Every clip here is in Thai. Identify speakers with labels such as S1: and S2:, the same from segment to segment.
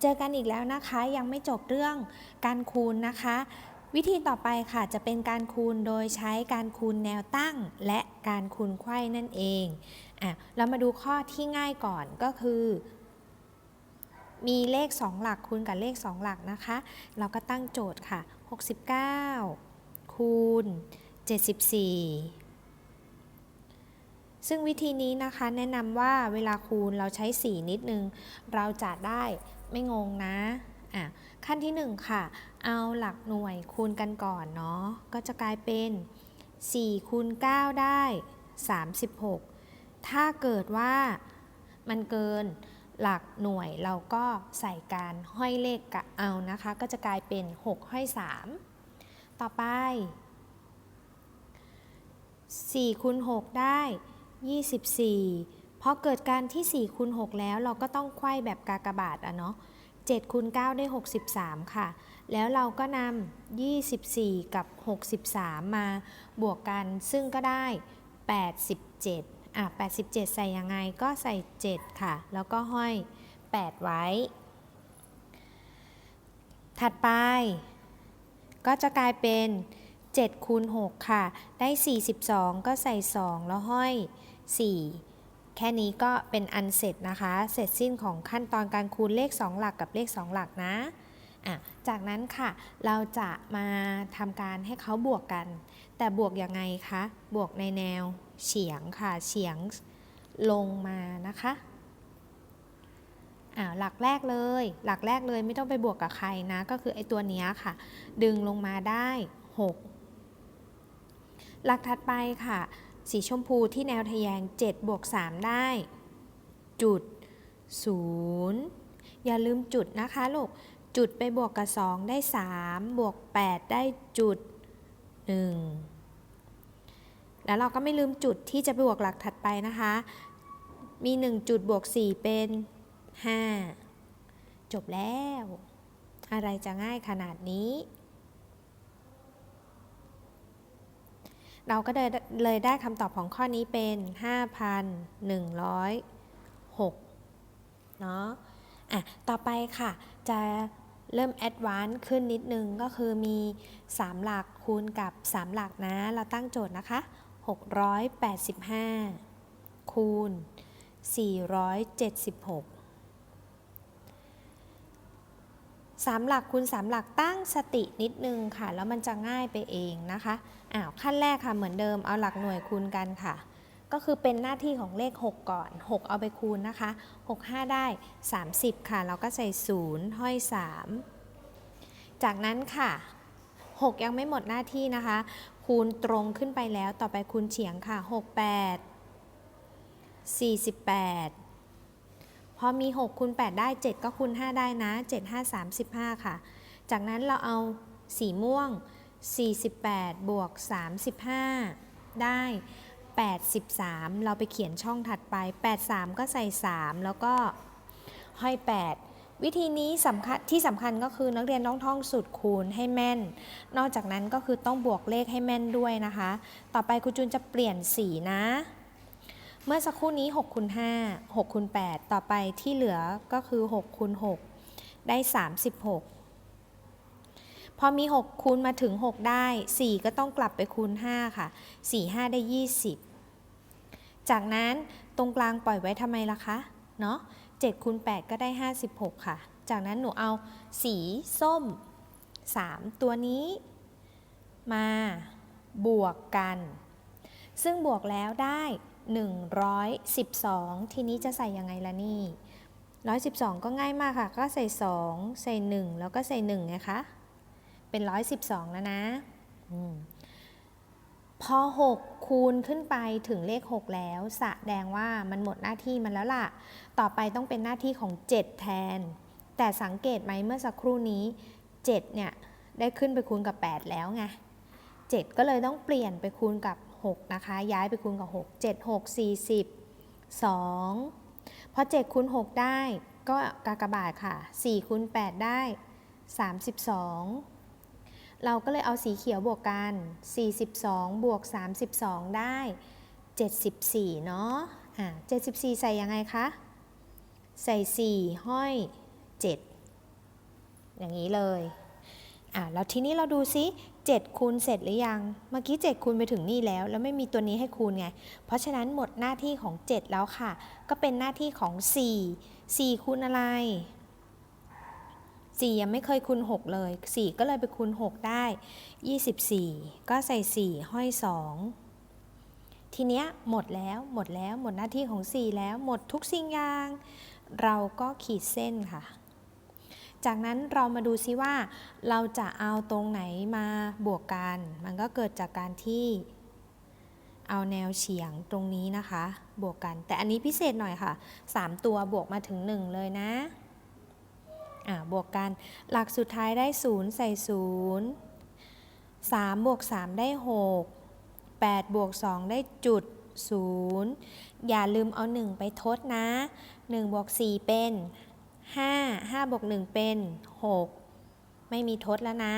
S1: เจอกันอีกแล้วนะคะยังไม่จบเรื่องการคูณนะคะ วิธีต่อไปค่ะจะเป็นการคูณโดยใช้การคูณแนวตั้ง และการคูณไขว้นั่นเองอะเรามาดูข้อที่ง่ายก่อนก็คือ มีเลข 2 หลักคูณกับเลข 2 หลักนะคะ เราก็ตั้งโจทย์ค่ะ 69 คูณ 74ซึ่งวิธีนี้นะคะแนะนำว่าเวลาคูณเราใช้ 4 นิดนึง เราจะได้ ไม่งงนะอะขั้นที่ 1 ค่ะ เอาหลักหน่วยคูณกันก่อนเนาะก็จะกลายเป็น4คูณ9ได้ 36 ถ้าเกิดว่ามันเกินหลักหน่วยเราก็ใส่การห้อยเลขกะเอานะคะ ก็จะกลายเป็น 6 ห้อย 3 ต่อไป4คูณ6ได้ 24 พอเกิดการที่4คูณ6แล้วเราก็ต้องไขว้แบบกากบาทอะเนาะ7คูณ9ได้ 63 ค่ะ แล้วเราก็นำ 24 กับ 63 มาบวกกัน ซึ่งก็ได้ 87 อะ 87 ใส่ยังไงก็ใส่ 7 ค่ะ แล้วก็ห้อย 8 ไว้ ถัดไป ก็จะกลายเป็น 7 คูณ 6 ค่ะ ได้ 42 ก็ใส่ 2 แล้วห้อย 4 แค่นี้ก็เป็นอันเสร็จนะคะ เสร็จสิ้นของขั้นตอนการคูณเลข 2 หลักกับเลข 2 หลักนะะจากนั้นค่ะเราจะมาทำการให้เขาบวกกัน แต่บวกยังไงคะ บวกในแนวเฉียงค่ะเฉียงลงมานะคะอ่าหลักแรกเลย หลักแรกเลยไม่ต้องไปบวกกับใครนะ ก็คือไอ้ตัวนี้ค่ะ ดึงลงมาได้ 6 หลักถัดไปค่ะ สีชมพูที่แนวทะแยง7บวก3ได้ จุด 0 อย่าลืมจุดนะคะลูก จุดไปบวกกับ 2 ได้ 3 บวก 8 ได้จุด 1 แล้วเราก็ไม่ลืมจุดที่จะไปบวกหลักถัดไปนะคะ มี 1 จุดบวก 4 เป็น 5 จบแล้ว อะไรจะง่ายขนาดนี้ เราก็เลยเลยได้คำตอบของข้อนี้เป็น 5,106 เนาะอะ ต่อไปค่ะ จะเริ่มแอดวานซ์ขึ้นนิดนึงก็คือมี 3 หลักคูณกับ 3 หลักนะ เราตั้งโจทย์นะคะ 685 คูณ 476 สามหลักคูณสามหลักตั้งสตินิดนึงค่ะ แล้วมันจะง่ายไปเองนะคะอ้าวขั้นแรกค่ะเหมือนเดิมเอาหลักหน่วยคูณกันค่ะ ก็คือเป็นหน้าที่ของเลข 6 ก่อน 6 เอาไปคูณนะคะ 6 5 ได้ 30 ค่ะ เราก็ใส่ 0 ห้อย 3 จากนั้นค่ะ 6 ยังไม่หมดหน้าที่นะคะ คูณตรงขึ้นไปแล้วต่อไปคูณเฉียงค่ะ 6 8 48 อมี6คูณ8ได้ 7 ก็คูณ5ได้นะ 7 5 35 ค่ะ จากนั้นเราเอาสีม่วง 48 บวก 35 ได้ 83 เราไปเขียนช่องถัดไป 83 ก็ใส่ 3 แล้วก็ห้อย 8 วิธีนี้สำคัญที่สำคัญก็คือนักเรียนต้องท่องสูตรคูณให้แม่น นอกจากนั้นก็คือต้องบวกเลขให้แม่นด้วยนะคะ ต่อไปครูจูนจะเปลี่ยนสีนะ เมื่อสักครู่นี้6คูณ5 6คูณ8ต่อไปที่เหลือก็คือ6คูณ6ได้ 36 พอมี 6คูณมาถึง 6 ได้ 4 ก็ต้องกลับไปคูณ 5 ค่ะ 4 5 ได้ 20 จากนั้นตรงกลางปล่อยไว้ทำไมล่ะคะ เนาะ7คูณ8ก็ได้ 56 ค่ะ จากนั้นหนูเอาสีส้ม 3 ตัวนี้ มาบวกกัน ซึ่งบวกแล้วได้ 112 ทีนี้จะใส่ยังไงล่ะนี่ 112 ก็ง่ายมากค่ะ ก็ใส่ 2 ใส่ 1 แล้วก็ใส่1ไงคะ เป็น 112 แล้วนะอพอ 6 คูณขึ้นไปถึงเลข 6 แล้วแสดงว่ามันหมดหน้าที่มันแล้วล่ะ ต่อไปต้องเป็นหน้าที่ของ 7 แทน แต่สังเกตไหมเมื่อสักครู่นี้ 7 เนี่ย ได้ขึ้นไปคูณกับ 8 แล้วไง 7 ก็เลยต้องเปลี่ยนไปคูณกับ 6 นะคะ ย้ายไปคูณกับ 6 7 6 40 2 พอ 7คูณ6 ได้ก็กากบาทค่ะ4คูณ8 ได้ 32 เราก็เลยเอาสีเขียวบวกกัน 42 บวก 32 ได้ 74 เนาะอะ74 ใส่ยังไงคะ ใส่ 4 ห้อย 7 อย่างนี้เลย อะแล้วทีนี้เราดูซิ7คูณเสร็จหรือยัง เมื่อกี้ 7คูณไปถึงนี่แล้ว แล้วไม่มีตัวนี้ให้คูณไง เพราะฉะนั้นหมดหน้าที่ของ 7 แล้วค่ะ ก็เป็นหน้าที่ของ 4 4คูณอะไร 4 ยังไม่เคยคูณ 6 เลย 4 ก็เลยไปคูณ 6 ได้ 24 ก็ใส่ 4 ห้อย 2 ทีเนี้ยหมดแล้วหมดแล้วหมดหน้าที่ของ 4 แล้วหมดทุกสิ่งอย่าง เราก็ขีดเส้นค่ะ จากนั้นเรามาดูซิว่าเราจะเอาตรงไหนมาบวกกัน มันก็เกิดจากการที่เอาแนวเฉียงตรงนี้นะคะ บวกกัน แต่อันนี้พิเศษหน่อยค่ะ 3 ตัวบวกมาถึง 1 เลยนะอ่าบวกกัน หลักสุดท้ายได้ 0 ใส่ 0 3 บวก 3 ได้ 6 8 บวก 2 ได้จุด 0 อย่าลืมเอา 1 ไปทดนะ 1 บวก 4 เป็น 5 5บวก1เป็น 6 ไม่มีทดแล้วนะ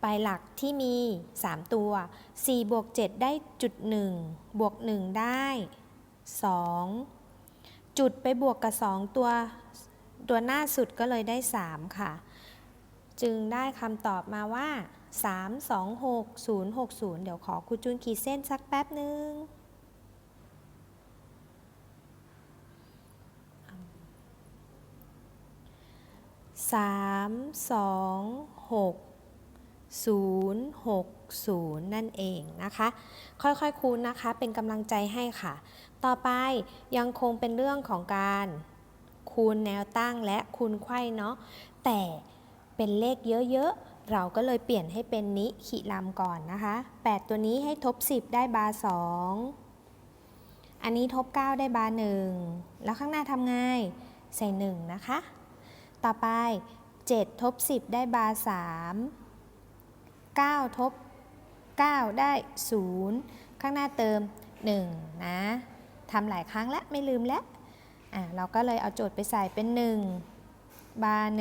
S1: ไปหลักที่มี 3 ตัว 4 บวก 7 ได้จุด 1 บวก 1 ได้ 2 จุดไปบวกกับ 2 ตัวตัวหน้าสุดก็เลยได้ 3 ค่ะ จึงได้คำตอบมาว่า 3 2 6 0 6 0 เดี๋ยวขอครูจูนขีดเส้นสักแป๊บหนึ่ง สามสองหกศูนย์หกศูนย์นั่นเองนะคะ ค่อยๆคูณนะคะเป็นกำลังใจให้ค่ะ ต่อไปยังคงเป็นเรื่องของการคูณแนวตั้งและคูณไขว้เนาะแต่เป็นเลขเยอะๆ เราก็เลยเปลี่ยนให้เป็นนิขิลำก่อนนะคะ 8 ตัวนี้ให้ทบ 10 ได้บาร์2อันนี้ทบ 9 ได้บาร์1แล้วข้างหน้าทำไงใส่ 1 นะคะ ต่อไป 7 ทบ 10 ได้บาร์3 9 ทบ 9 ได้ 0 ข้างหน้าเติม 1 นะทำหลายครั้งแล้วไม่ลืมแล้วอะเราก็เลยเอาโจทย์ไปใส่เป็น 1 บาร์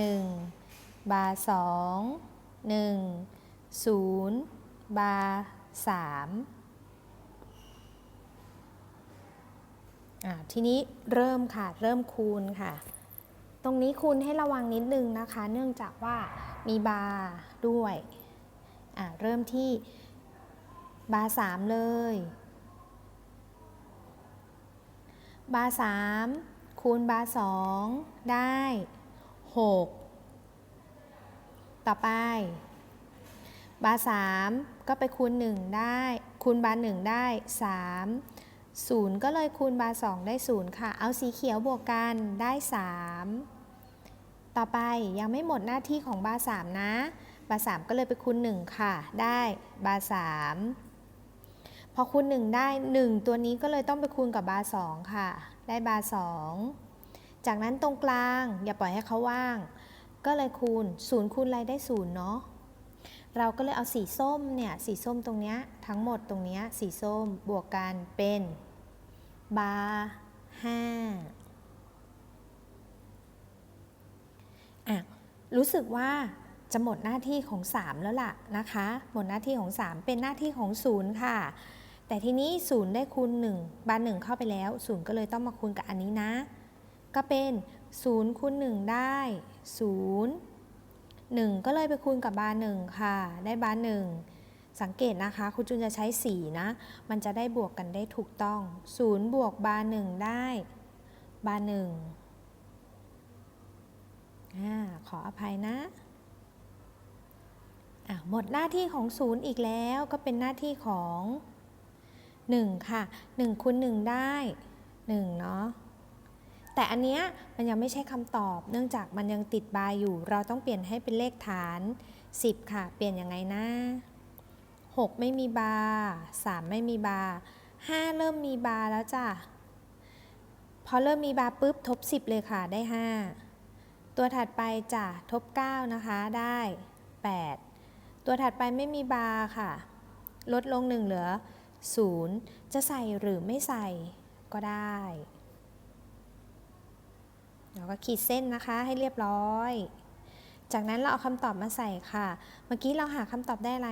S1: 1 บาร์ 2 1 0 บาร์3อะทีนี้เริ่มค่ะ เริ่มคูณค่ะ ตรงนี้คูณให้ระวังนิดนึงนะคะ เนื่องจากว่ามีบาร์ด้วยเริ่มที่บาร์สามเลย บาร์สามคูณบาร์สองได้หกต่อไป บาร์สามก็ไปคูณหนึ่งได้ คูณบาร์หนึ่งได้สามศูนย์ก็เลยคูณบาร์สองได้ศูนย์ค่ะ เอาสีเขียวบวกกันได้สาม ต่อไปยังไม่หมดหน้าที่ของบาสามนะ บาสามก็เลยไปคูณ1ค่ะ ได้บาสามพอคูณ1ได้ 1 ตัวนี้ก็เลยต้องไปคูณกับบาสองค่ะ ได้บาสองจากนั้นตรงกลางอย่าปล่อยให้เขาว่าง ก็เลยคูณ0คูณอะไรได้0เนาะเราก็เลยเอาสีส้มเนี่ยสีส้มตรงเนี้ยทั้งหมดตรงเนี้ยสีส้มบวกกันเป็นบาร์ห้า อะ รู้สึกว่าจะหมดหน้าที่ของ 3 แล้วล่ะนะคะ หมดหน้าที่ของ 3 เป็นหน้าที่ของ 0 ค่ะ แต่ทีนี้ 0 ได้คูณ 1 บาร์1เข้าไปแล้ว 0 ก็เลยต้องมาคูณกับอันนี้นะ ก็เป็น0คูณ1ได้ 0 1 ก็เลยไปคูณกับบาร์1ค่ะ ได้บาร์1สังเกตนะคะคุณจุนจะใช้สีนะ มันจะได้บวกกันได้ถูกต้อง 0 บวกบาร์1ได้ บาร์1 อาขออภัยนะอะหมดหน้าที่ของ0อีกแล้วก็เป็นหน้าที่ของ 1 ค่ะ1คูณ1ได้1เนาะแต่อันเนี้ยมันยังไม่ใช่คำตอบ เนื่องจากมันยังติดบาร์อยู่ เราต้องเปลี่ยนให้เป็นเลขฐาน 10 ค่ะ เปลี่ยนยังไงนะ 6 ไม่มีบาร์3ไม่มีบาร์5เริ่มมีบาร์แล้วจ้ะ พอเริ่มมีบาร์ปุ๊บทบ 10 เลยค่ะได้ 5 ตัวถัดไปจ้ะทบ 9 นะคะได้ 8 ตัวถัดไปไม่มีบาร์ค่ะ ลดลง 1 เหลือ 0 จะใส่หรือไม่ใส่ก็ได้เราก็ขีดเส้นนะคะให้เรียบร้อย จากนั้นเราเอาคำตอบมาใส่ค่ะ เมื่อกี้เราหาคำตอบได้อะไร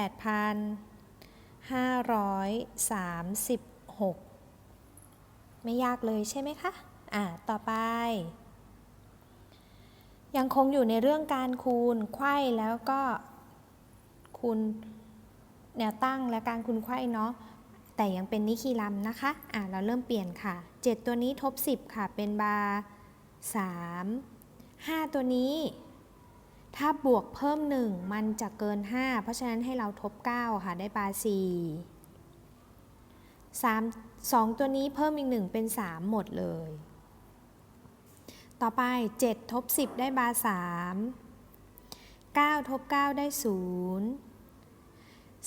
S1: 8,536 ไม่ยากเลยใช่ไหมคะ อ่า ต่อไป ยังคงอยู่ในเรื่องการคูณไขว้แล้วก็คูณแนวตั้งและการคูณไขว้เนาะแต่ยังเป็นนิคีลัมนะคะอะเราเริ่มเปลี่ยนค่ะ 7 ตัวนี้ทบ 10 ค่ะ เป็นบาร์3 5 ตัวนี้ ถ้าบวกเพิ่ม 1 มันจะเกิน 5 เพราะฉะนั้นให้เราทบ 9 ค่ะ ได้บาร์4 3 2 ตัวนี้เพิ่มอีก 1 เป็น 3 หมดเลย ต่อไป 7 ทบ 10 ได้บาร์3 9 ทบ 9 ได้ 0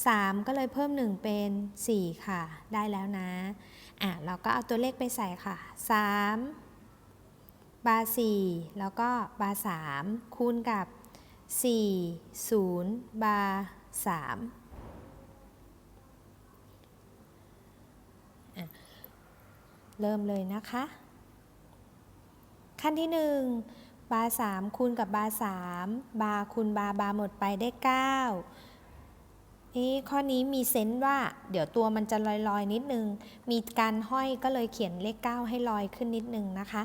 S1: 3 ก็เลยเพิ่ม 1 เป็น 4 ค่ะ ได้แล้วนะ อะ เราก็เอาตัวเลขไปใส่ค่ะ 3 บาร์4แล้วก็บาร์3คูณกับ 4 0 บาร์3เริ่มเลยนะคะ ขั้นที่ 1 บาร์3คูณกับบาร์3บาคูณบาบาหมดไปได้9เอ๊ะข้อนี้มีเซนส์ว่า เดี๋ยวตัวมันจะลอยๆ นิดนึง มีการห้อยก็เลยเขียนเลข 9 ให้ลอยขึ้นนิดนึงนะคะ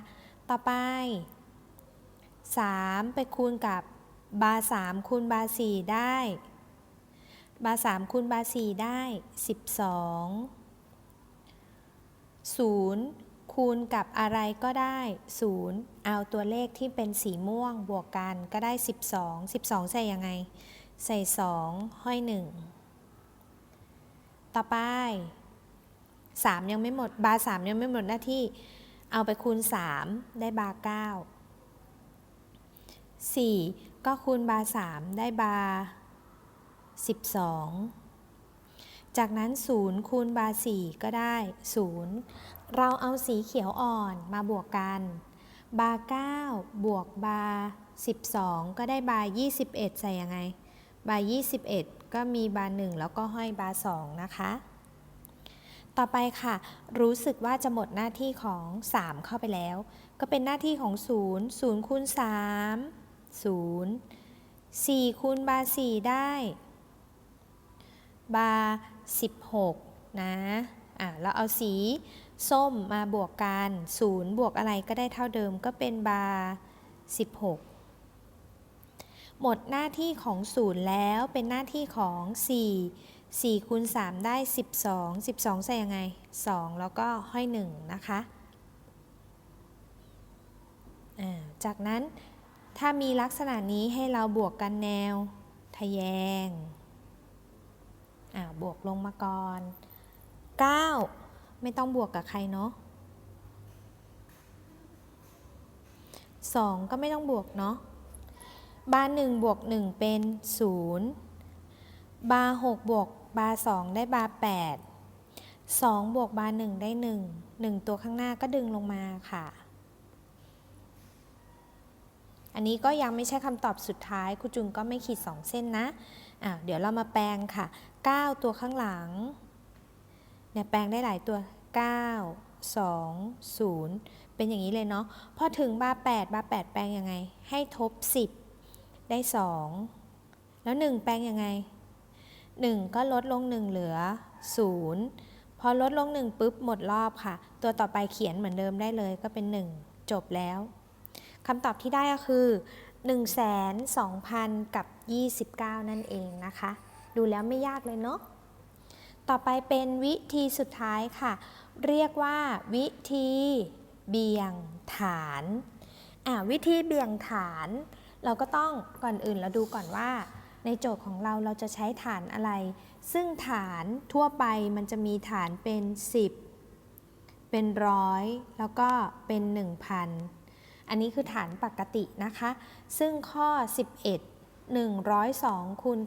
S1: ต่อไป 3 ไปคูณกับบาร์3คูณบาร์4ได้ บาร์3คูณบาร์4ได้ 12 0 คูณกับอะไรก็ได้ 0 เอาตัวเลขที่เป็นสีม่วงบวกกันก็ได้ 12 12 ใส่ยังไง ใส่ 2 ห้อย 1 ต่อไป 3 ยังไม่หมด บาร์3ยังไม่หมดหน้าที่ เอาไปคูณ 3 ได้บาร์9 4 ก็คูณบาร์3ได้บาร์12จากนั้น 0 คูณบาร์4ก็ได้ 0 เราเอาสีเขียวอ่อนมาบวกกัน บาร์9บวกบาร์12 ก็ได้บาร์21 ใส่ยังไง บาร์21 ก็มีบาร์1แล้วก็ห้อยบาร์2นะคะ ต่อไปค่ะ รู้สึกว่าจะหมดหน้าที่ของ 3 เข้าไปแล้ว ก็เป็นหน้าที่ของ 0 0คูณ3 0 4คูณบาร์4ได้ บาร์16 นะ อะ เราเอาสี ส้มมาบวกกัน0บวกอะไรก็ได้เท่าเดิมก็เป็นบาร์16 หมดหน้าที่ของ 0 แล้วเป็นหน้าที่ของ 4 4คูณ3ได้ 12 12 ใส่ยังไง 2 แล้วก็ห้อย 1 นะคะ จากนั้นถ้ามีลักษณะนี้ให้เราบวกกันแนว ทะแยง บวกลงมาก่อน 9 ไม่ต้องบวกกับใครเนาะ2ก็ไม่ต้องบวกเนาะบาร์1บวก1เป็น0บาร์6บวกบาร์2ได้บาร์8 2บวกบาร์1ได้1 1ตัวข้างหน้าก็ดึงลงมาค่ะ อันนี้ก็ยังไม่ใช่คำตอบสุดท้ายครูจุงก็ไม่ขีด2เส้นนะะเดี๋ยวเรามาแปลงค่ะ 9 ตัวข้างหลัง เนี่ยแปลงได้หลายตัว 9 2 0 เป็นอย่างนี้เลยเนาะ พอถึงบาร์8บาร์8แปลงยังไง ให้ทบ 10 ได้ 2 แล้ว 1 แปลงยังไง 1 ก็ลดลง 1 เหลือ 0 พอลดลง 1 ปุ๊บหมดรอบค่ะ ตัวต่อไปเขียนเหมือนเดิมได้เลยก็เป็น 1 จบแล้วคำตอบที่ได้ก็คือ 1,2,000 กับ 29 นั่นเองนะคะ ดูแล้วไม่ยากเลยเนาะ ต่อไปเป็นวิธีสุดท้ายค่ะ เรียกว่า วิธีเบี่ยงฐานอ่าวิธีเบี่ยงฐาน เราก็ต้องก่อนอื่นเราดูก่อนว่า ในโจทย์ของเราเราจะใช้ฐานอะไร ซึ่งฐานทั่วไปมันจะมีฐานเป็น 10 เป็นร้อยแล้วก็เป็น 1,000 อันนี้คือฐานปกตินะคะ ซึ่งข้อ 11 102คูณ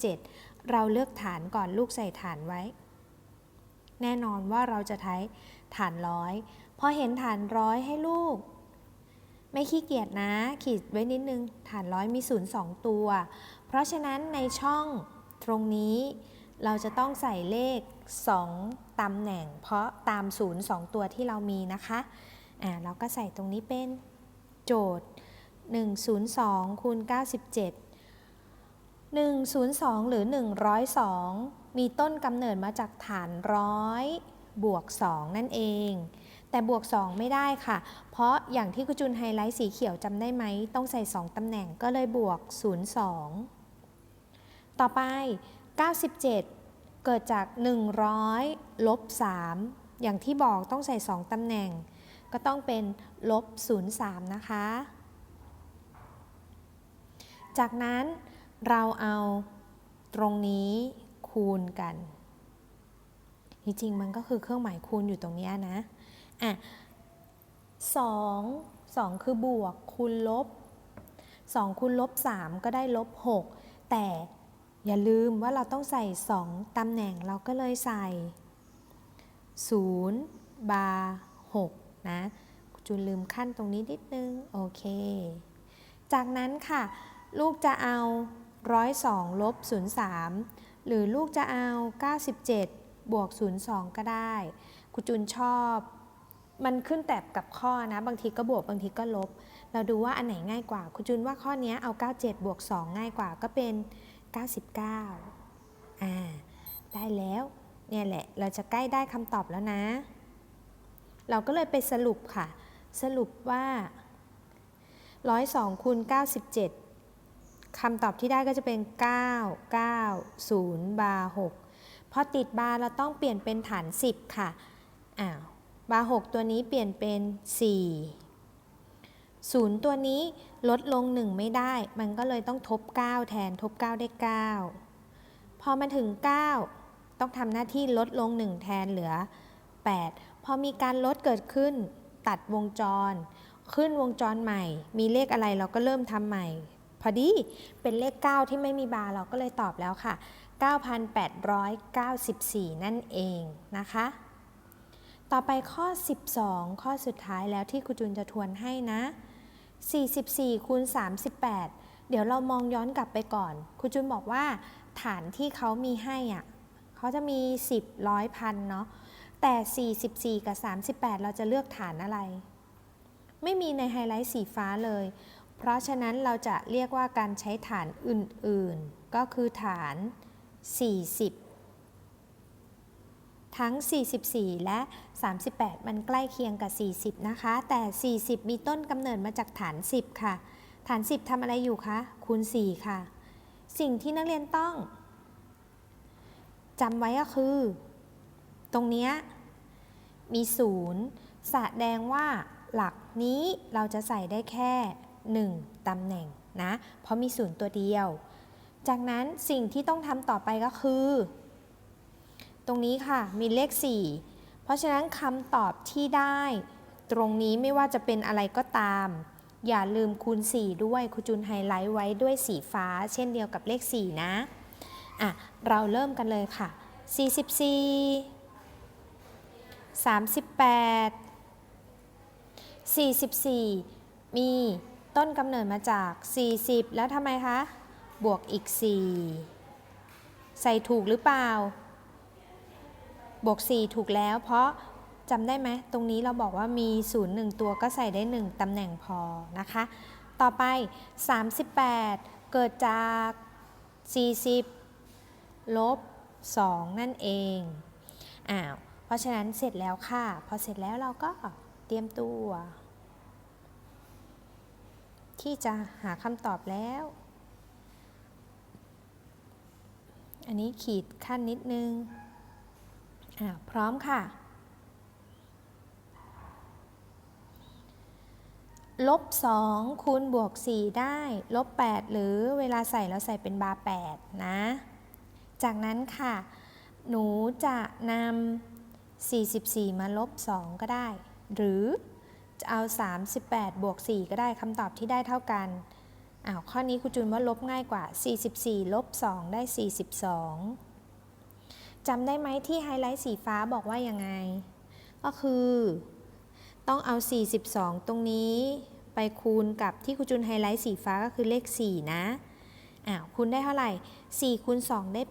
S1: 97 เราเลือกฐานก่อนลูกใส่ฐานไว้ แน่นอนว่าเราจะใช้ฐานร้อยพอเห็นฐานร้อยให้ลูก ไม่ขี้เกียจนะ ขีดไว้นิดนึง ฐานร้อยมีศูนย์สองตัว เพราะฉะนั้นในช่องตรงนี้เราจะต้องใส่เลข 2ตำแหน่ง เพราะตามศูนย์สองตัวที่เรามีนะคะอ่าเราก็ใส่ตรงนี้เป็นโจทย์ 102คูณ97 102 หรือ 102 มีต้นกำเนิดมาจากฐานร้อยบวก 2 นั่นเอง แต่บวก 2 ไม่ได้ค่ะ เพราะอย่างที่คุณจุนไฮไลท์สีเขียวจำได้ไหม ต้องใส่ 2 ตำแหน่งก็เลยบวก 02 ต่อไป 97 เกิดจาก 100 ลบ 3 อย่างที่บอกต้องใส่ 2 ตำแหน่ง ก็ต้องเป็นลบ 03 นะคะ จากนั้น เราเอาตรงนี้คูณกัน จริงๆ มันก็คือเครื่องหมายคูณอยู่ตรงเนี้ยนะ อะสองสองคือบวกคูณลบสองคูณลบสามก็ได้ลบหกแต่อย่าลืมว่าเราต้องใส่สองตำแหน่งเราก็เลยใส่ศูนย์บาร์หกนะจูนลืมขั้นตรงนี้นิดนึง โอเค จากนั้นค่ะ ลูกจะเอา ร้อยสองลบศูนย์สามหรือลูกจะเอา 97 บวก 02 ก็ได้ครูจุนชอบ มันขึ้นแต่กับข้อนะ บางทีก็บวกบางทีก็ลบ เราดูว่าอันไหนง่ายกว่าครูจุนว่าข้อนี้เอา 97 บวก 2 ง่ายกว่าก็เป็น 99 อ่า ได้แล้ว เนี่ยแหละ เราจะใกล้ได้คำตอบแล้วนะ เราก็เลยไปสรุปค่ะ สรุปว่า 102คูณ97 คำตอบที่ได้ก็จะเป็น 9 9 0 บาร์ 6 พอติดบาร์เราต้องเปลี่ยนเป็นฐาน 10 ค่ะ อ้าว บาร์ 6 ตัวนี้เปลี่ยนเป็น 4 0 ตัวนี้ลดลง 1 ไม่ได้ มันก็เลยต้องทบ 9 แทน ทบ 9 ได้ 9 พอมาถึง 9 ต้องทำหน้าที่ลดลง 1 แทนเหลือ 8 พอมีการลดเกิดขึ้น ตัดวงจร ขึ้นวงจรใหม่ มีเลขอะไรเราก็เริ่มทำใหม่ พอดีเป็นเลข 9 ที่ไม่มีบาร์เราก็เลยตอบแล้วค่ะ 9,894 นั่นเองนะคะ ต่อไปข้อ 12 ข้อสุดท้ายแล้วที่ครูจุนจะทวนให้นะ 44คูณ38 เดี๋ยวเรามองย้อนกลับไปก่อนครูจุนบอกว่า ฐานที่เขามีให้อะเขาจะมี 10ร้อยพันเนาะแต่ 44 กับ 38 เราจะเลือกฐานอะไร ไม่มีในไฮไลท์สีฟ้าเลย เพราะฉะนั้นเราจะเรียกว่าการใช้ฐานอื่นๆ ก็คือฐาน 40 ทั้ง 44 และ 38 มันใกล้เคียงกับ 40 นะคะ แต่ 40 มีต้นกำเนิดมาจากฐาน 10 ค่ะ ฐาน 10ทำอะไรอยู่คะ คูณ 4 ค่ะ สิ่งที่นักเรียนต้องจำไว้ก็คือ ตรงนี้มี 0 แสดงว่าหลักนี้เราจะใส่ได้แค่ 1ตำแหน่งนะเพราะมีศูนย์ตัวเดียว จากนั้นสิ่งที่ต้องทำต่อไปก็คือ ตรงนี้ค่ะมีเลข 4 เพราะฉะนั้นคำตอบที่ได้ ตรงนี้ไม่ว่าจะเป็นอะไรก็ตาม อย่าลืมคูณ 4 ด้วยครูจุนไฮไลท์ไว้ด้วยสีฟ้า เช่นเดียวกับเลข 4 นะอะเราเริ่มกันเลยค่ะ 44 38 44 มี ต้นกำเนิดมาจาก 40 แล้วทำไมคะ บวกอีก 4 ใส่ถูกหรือเปล่า บวก 4 ถูกแล้ว เพราะจำได้ไหม ตรงนี้เราบอกว่ามี 0 1 ตัวก็ใส่ได้ 1ตำแหน่งพอนะคะ ต่อไป 38 เกิดจาก 40 ลบ 2 นั่นเอง อ้าว เพราะฉะนั้นเสร็จแล้วค่ะ พอเสร็จแล้วเราก็เตรียมตัว ที่จะหาคำตอบแล้ว อันนี้ขีดขั้นนิดนึง พร้อมค่ะ ลบ 2 คูณบวก 4 ได้ ลบ 8 หรือเวลาใส่เราใส่เป็นบาร์8นะ จากนั้นค่ะ หนูจะนำ44 มาลบ 2 ก็ได้ หรือ จะเอา 38 บวก 4 ก็ได้คำตอบที่ได้เท่ากันอ้าวข้อนี้ครูจุนว่าลบง่ายกว่า 44 ลบ 2 ได้ 42 จำได้ไหมที่ไฮไลท์สีฟ้าบอกว่ายังไง ก็คือ ต้องเอา 42 ตรงนี้ไปคูณกับที่ครูจุนไฮไลท์สีฟ้าก็คือเลข 4 นะอ้าวคูณได้เท่าไหร่ 4 คูณ 2 ได้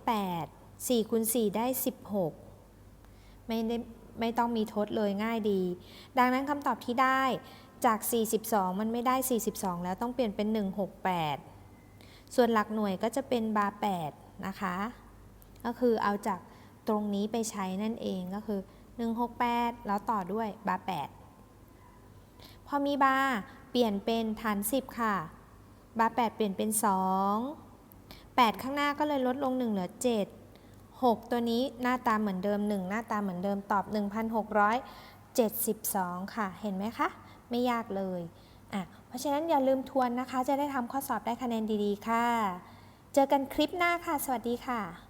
S1: 8 4คูณ4ได้ 16 ไม่ได้ ไม่ต้องมีทดเลยง่ายดี ดังนั้นคำตอบที่ได้จาก 42 มันไม่ได้ 42 แล้วต้องเปลี่ยนเป็น 168 ส่วนหลักหน่วยก็จะเป็นบาร์8นะคะ ก็คือเอาจากตรงนี้ไปใช้นั่นเองก็คือ 168 แล้วต่อด้วยบาร์8พอมีบาร์เปลี่ยนเป็นฐาน 10 ค่ะ บาร์8เปลี่ยนเป็น 2 8 ข้างหน้าก็เลยลดลง 1 เหลือ 7 6 ตัวนี้หน้าตาเหมือนเดิม 1 หน้าตาเหมือนเดิมตอบ 1,672 ค่ะ เห็นไหมคะ ไม่ยากเลยอะเพราะฉะนั้นอย่าลืมทวนนะคะ จะได้ทำข้อสอบได้คะแนนดีๆ ค่ะ เจอกันคลิปหน้าค่ะ สวัสดีค่ะ